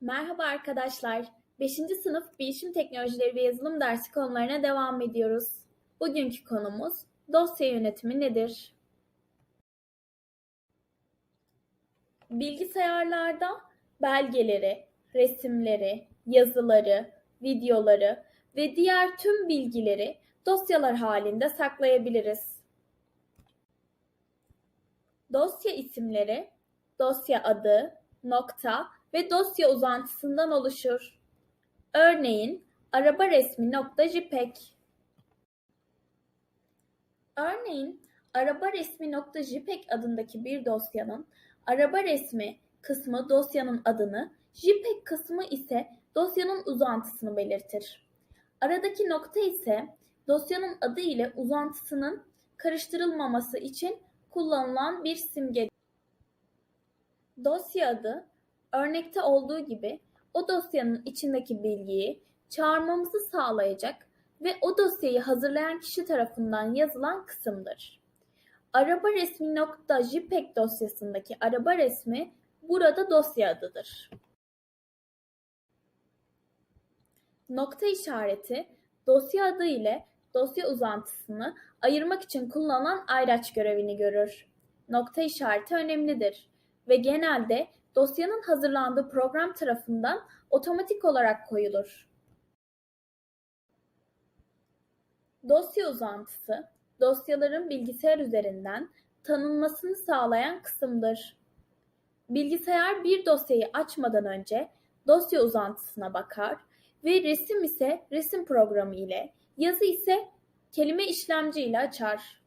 Merhaba arkadaşlar. 5. sınıf Bilişim Teknolojileri ve Yazılım dersi konularına devam ediyoruz. Bugünkü konumuz dosya yönetimi nedir? Bilgisayarlarda belgeleri, resimleri, yazıları, videoları ve diğer tüm bilgileri dosyalar halinde saklayabiliriz. Dosya isimleri, dosya adı, nokta ve dosya uzantısından oluşur. Örneğin araba resmi nokta JPEG. Örneğin araba resmi nokta JPEG adındaki bir dosyanın araba resmi kısmı dosyanın adını, JPEG kısmı ise dosyanın uzantısını belirtir. Aradaki nokta ise dosyanın adı ile uzantısının karıştırılmaması için kullanılan bir simge. Dosya adı örnekte olduğu gibi o dosyanın içindeki bilgiyi çağırmamızı sağlayacak ve o dosyayı hazırlayan kişi tarafından yazılan kısımdır. Araba resmi nokta JPEG dosyasındaki araba resmi burada dosya adıdır. Nokta işareti dosya adı ile dosya uzantısını ayırmak için kullanılan ayraç görevini görür. Nokta işareti önemlidir ve genelde dosyanın hazırlandığı program tarafından otomatik olarak koyulur. Dosya uzantısı, dosyaların bilgisayar üzerinden tanınmasını sağlayan kısımdır. Bilgisayar bir dosyayı açmadan önce dosya uzantısına bakar ve resim ise resim programı ile, yazı ise kelime işlemci ile açar.